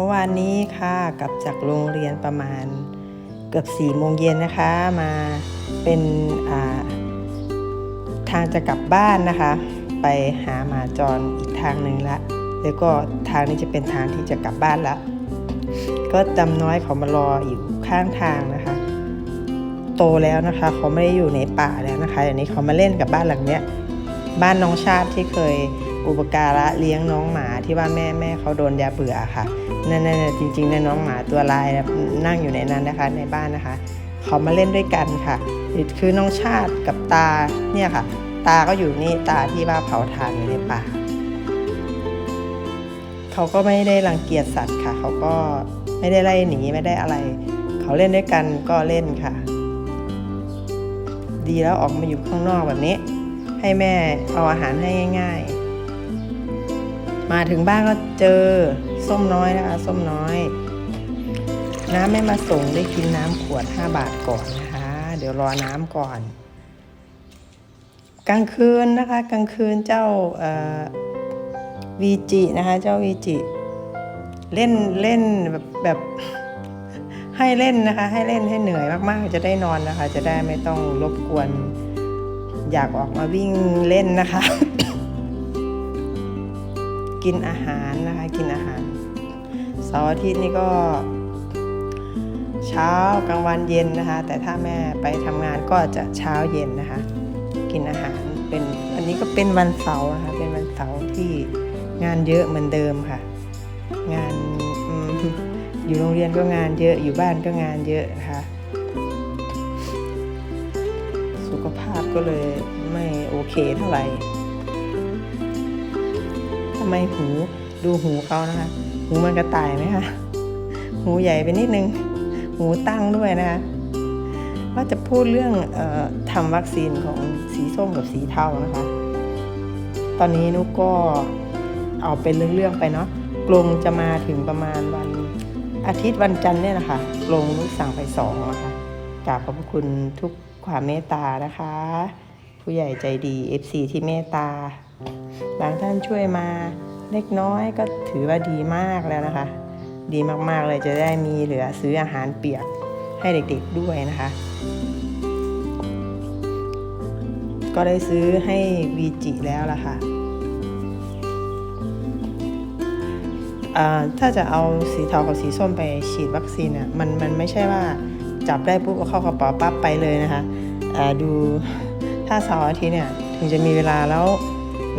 มื่อวานนี้ค่ะกลับจากโรงเรียนประมาณเกือบสี่โมงเย็นนะคะมาเป็นาทางจะกลับบ้านนะคะ ไปหาหมาจรอีกทางหนึ่งละ แล้วก็ทางนี้จะเป็นทางที่จะกลับบ้านละ ก็จำน้อยเขามารออยู่ข้างทางนะคะ โตแล้วนะคะ เขาไม่ได้อยู่ในป่าแล้วนะคะอย่างนี้เขามาเล่นกับบ้านหลังเนี้ยบ้านน้องชาติที่เคย อุปการะเลี้ยงน้องหมาที่ว่าแม่แม่เขาโดนยาเบื่อค่ะนั่นนั่นจริงๆนะน้องหมาตัวลายนะนั่งอยู่ในนั้นนะคะในบ้านนะคะ เขามาเล่นด้วยกันค่ะคือน้องชาติกับตาเนี่ยค่ะ ตาก็อยู่นี่ตาที่ว่าเผาถ่านอยู่ในป่าเขาก็ไม่ได้รังเกียจสัตว์ค่ะ เขาก็ไม่ได้ไล่หนีไม่ได้อะไร เขาเล่นด้วยกันก็เล่นค่ะ ดีแล้วออกมาอยู่ข้างนอกแบบนี้ ให้แม่เอาอาหารให้ง่าย ๆ มาถึงบ้านก็เจอส้มน้อยนะคะ ส้มน้อย น้ำไม่มาส่งได้กินน้ำขวด 5 บาทก่อนนะคะ เดี๋ยวรอน้ำก่อน กลางคืนนะคะ กลางคืนเจ้าวีจินะคะ เจ้าวีจิ เล่นเล่นแบบแบบให้เล่นนะคะ ให้เล่นให้เหนื่อยมากๆ จะได้นอนนะคะ จะได้ไม่ต้องรบกวน อยากออกมาวิ่งเล่นนะคะ กินอาหารนะคะ กินอาหารเสาร์อาทิตย์นี่ก็ เช้ากลางวันเย็นนะคะ แต่ถ้าแม่ไปทำงานก็จะเช้าเย็นนะคะ กินอาหารเป็นอันนี้ก็เป็นวันเสาร์นะคะเป็นวันเสาร์ที่งานเยอะเหมือนเดิมค่ะ งานออยู่โรงเรียนก็งานเยอะอยู่บ้านก็งานเยอะนะคะสุขภาพก็เลยไม่โอเคเท่าไหร่ ไมหูดูหูเขานะคะ หูมันกระต่ายไหมคะหูใหญ่ไปนิดนึง หูตั้งด้วยนะคะว่าจะพูดเรื่องออทำวัคซีนของสีส้มกับสีเทานะคะ ตอนนี้นุกก็เอาเป็นเรื่องๆไปเนาะกรงจะมาถึงประมาณวันอาทิตย์วันจันทร์เนี่ยนะคะกรงนุกสั่งไปสองนะคะกราบขอบพระคุณทุกความเมตตานะคะ ผู้ใหญ่ใจดี FC ที่เมตตา บางท่านช่วยมาเล็กน้อยก็ถือว่าดีมากแล้วนะคะ ดีมากๆเลยจะได้มีเหลือซื้ออาหารเปียกให้เด็กๆด้วยนะคะ ก็ได้ซื้อให้วีจิแล้วล่ะค่ะอ่าถ้าจะเอาสีเทากับสีส้มไปฉีดวัคซีนอะมันมันไม่ใช่ว่าจับได้ปุ๊บก็เข้ากระเป๋าปั๊บไปเลยนะคะดูถ้าเสาร์อาทิตย์เนี่ยถึงจะมีเวลาแล้ว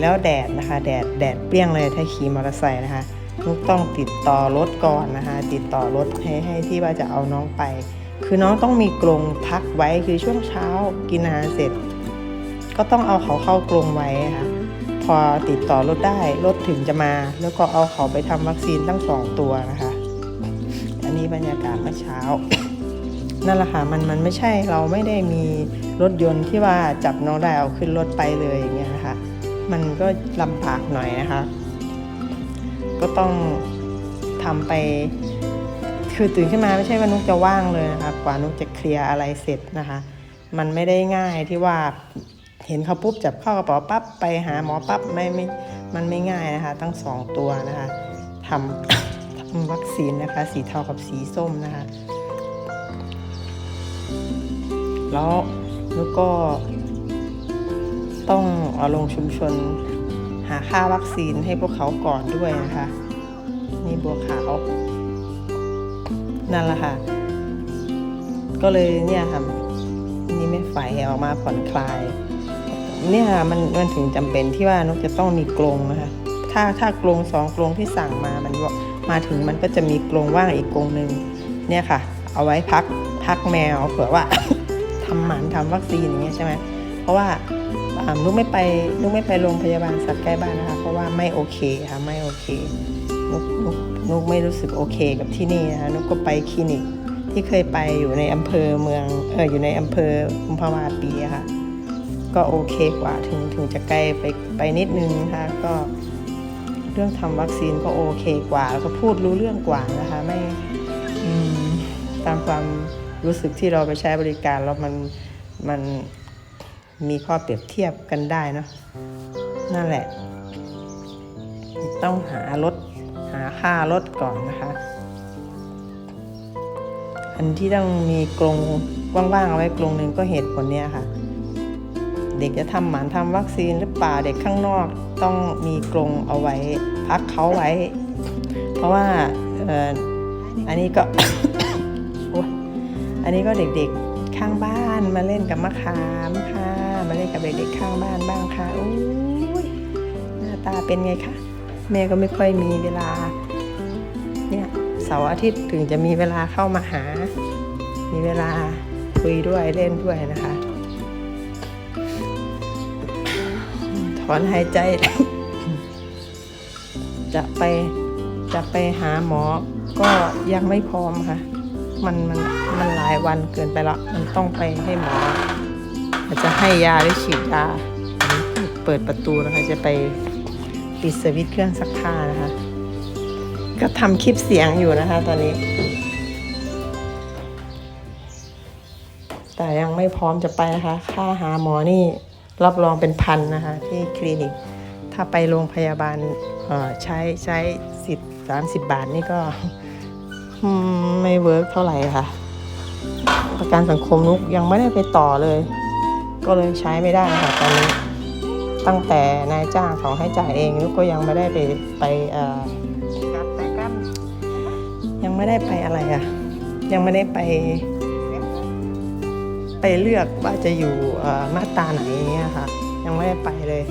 แล้วแดดนะคะ แดดแดดเปรี้ยงเลยถ้าขี่มอเตอร์ไซค์นะคะนุกต้องติดต่อรถก่อนนะคะ ติดต่อรถให้ให้ที่ว่าจะเอาน้องไป คือน้องต้องมีกรงพักไว้คือช่วงเช้ากินอาหารเสร็จ ก็ต้องเอาเขาเข้ากรงไว้ค่ะพอติดต่อรถได้รถถึงจะมา แล้วก็เอาเขาไปทำวัคซีนตั้งสองตัวนะคะ อันนี้บรรยากาศเมื่อเช้านั่นแหละค่ะมันมันไม่ใช่เราไม่ได้มีรถยนต์ที่ว่าจับน้องได้เอาขึ้นรถไปเลยอย่างเงี้ยนะคะ มันก็ลำบากหน่อยนะคะ ก็ต้องทำไป คือตื่นขึ้นมาไม่ใช่ว่านุกจะว่างเลยนะคะกว่านุกจะเคลียร์อะไรเสร็จนะคะ มันไม่ได้ง่ายที่ว่าเห็นเขาปุ๊บจับเข้ากระเป๋าปั๊บไปหาหมอปั๊บไม่ไม่มันไม่ง่ายนะคะ ตั้งสองตัวนะคะทำทำวัคซีนนะคะ สีเทากับสีส้มนะคะ แล้วแล้วก็ ต้องเอาลงชุมชน หาค่าวัคซีนให้พวกเขาก่อนด้วยนะคะ นี่บัวขาว นั่นแหละค่ะ ก็เลยเนี่ยค่ะนี่ไม่ไฟออกมาผ่อนคลาย เนี่ยมันมันถึงจำเป็นที่ว่านกจะต้องมีกรงนะคะถ้าถ้ากรงสองกรงที่สั่งมามันมาถึงมันก็จะมีกรงว่างอีกกรงหนึ่งเนี่ยค่ะ เอาไว้พักพักแมวเผื่อว่าทำหมันทำวัคซีนอย่างเงี้ยใช่ไหมเพราะว่า อ่านุกไม่ไปนุกไม่ไปโรงพยาบาลสัตว์ใกล้บ้านนะคะ เพราะว่าไม่โอเคค่ะไม่โอเคนุกนุกนุกไม่รู้สึกโอเคกับที่นี่นะคะนุกก็ไปคลินิกที่เคยไปอยู่ในอำเภอเมืองเอออยู่ในอำเภอกุมภาวาปีอะค่ะ ก็โอเคกว่าถึงถึงจะไกล้ไปไปนิดนึงนะคะก็เรื่องทำวัคซีนก็โอเคกว่าแล้วก็พูดรู้เรื่องกว่านะคะไม่ตามความรู้สึกที่เราไปใช้บริการแล้วมันมัน มีข้อเปรียบเทียบกันได้เนาะนั่นแหละ ต้องหารถหาค่ารถก่อนนะคะ อันที่ต้องมีกรงว่างๆเอาไว้กรงหนึ่งก็เหตุผลเนี้ยค่ะ เด็กจะทำหมันทำวัคซีนหรือเปล่าเด็กข้างนอกต้องมีกรงเอาไว้พักเขาไว้ เพราะว่าอ,อ,อันนี้ก็อันนี้ก็เด็กๆข้างบ้านมาเล่นกับมะขามค่ะ มาเล่นกับเด็กๆข้างบ้านบ้างค่ะอุ้ยหน้าตาเป็นไงคะแม่ก็ไม่ค่อยมีเวลา เนี่ยเสาร์อาทิตย์ถึงจะมีเวลาเข้ามาหา มีเวลาคุยด้วยเล่นด้วยนะคะ ถอนหายใจ จะไปจะไปหาหมอก็ยังไม่พร้อมค่ะ มันมันมันหลายวันเกินไปล้วมันต้องไปให้หมอ อาจจะให้ยาหรือฉีดยา เปิดประตูนะคะ จะไปปิดสวิตช์เครื่องซักผ้านะคะ ก็ทำคลิปเสียงอยู่นะคะ ตอนนี้ แต่ยังไม่พร้อมจะไปนะคะ ค่าหาหมอนี่รับรองเป็นพันนะคะ ที่คลินิก ถ้าไปโรงพยาบาลใช้ใช้สิทธิ์สามสิบบาทนี่ก็ไม่เวิร์กเท่าไหร่ค่ะ ประกันสังคมนุกยังไม่ได้ไปต่อเลย ก็เลยใช้ไม่ได้ค่ะตอนนี้ตั้งแต่นายจ้างเขาให้จ่ายเองนุกก็ยังไม่ได้ไปไปเอ่อกัดไปกันยังไม่ได้ไปอะไรอะยังไม่ได้ไป ไปเลือกว่าจะอยู่เอ่อมาตาไหนเงี้ยค่ะ ยังไม่ได้ไปเลย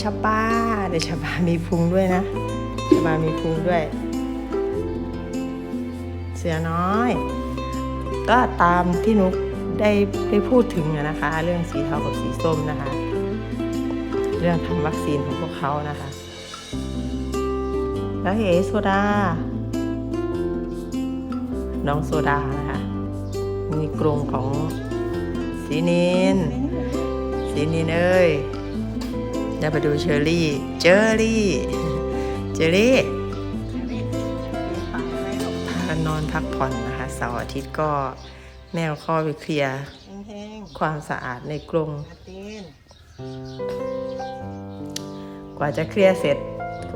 ชาบ้าเดี๋ยวชาบ้ามีพุงด้วยนะชาบ้ามีพุงด้วย เสือน้อย ก็ตามที่นุก ได้ได้พูดถึงอะนะคะ เรื่องสีเทากับสีส้มนะคะ เรื่องทำวัคซีนของพวกเขานะคะ แล้วเอโซดา น้องโซดานะคะ มีกรงของสีนินสีนินเอ้ยเดี๋ยวไปดูเชอรี่ เจอรี่ เจอรี่พากันนอนพักผ่อนนะคะเสาร์อาทิตย์ก็ แมวข้อไปเคลียร์ความสะอาดในกรงกว่าจะเคลียร์เสร็จ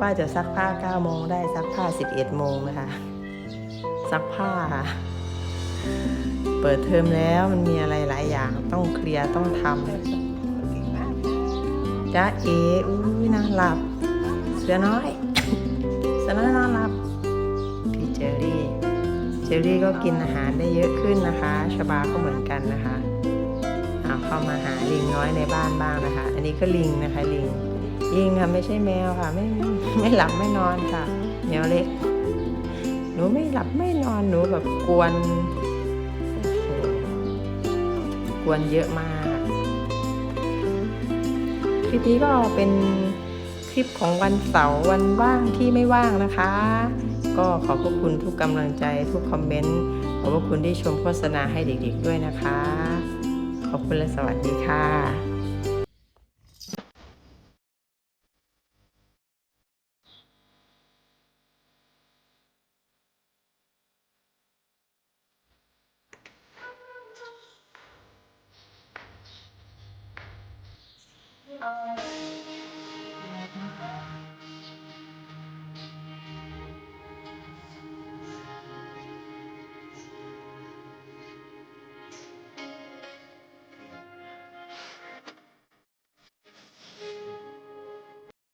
ว่าจะซักผ้า9โมงได้ซักผ้า 11โมงนะคะซักผ้า เปิดเทอมแล้วมันมีอะไรหลายอย่างต้องเคลียร์ต้องทำจ้าเออุ้ยนอนหลับ เสือน้อย เสือน้อยนอนหลับพี่เจอรี่ เจอรี่ก็กินอาหารได้เยอะขึ้นนะคะชบาก็เหมือนกันนะคะเอาเข้ามาหาลิงน้อยในบ้านบ้างนะคะ อันนี้ก็ลิงนะคะลิงลิงค่ะไม่ใช่แมวค่ะ ไม่ไม่หลับไม่นอนค่ะ แมวเล็ก หนูไม่หลับไม่นอนหนูแบบกวนกวนเยอะมากคลิปนี้ก็เป็นคลิปของวันเสาร์วันว่างที่ไม่ว่างนะคะ ก็ขอบพระคุณทุกกำลังใจทุกคอมเมนต์ ขอบพระคุณที่ชมโฆษณาให้เด็กๆด้วยนะคะ ขอบคุณและสวัสดีค่ะ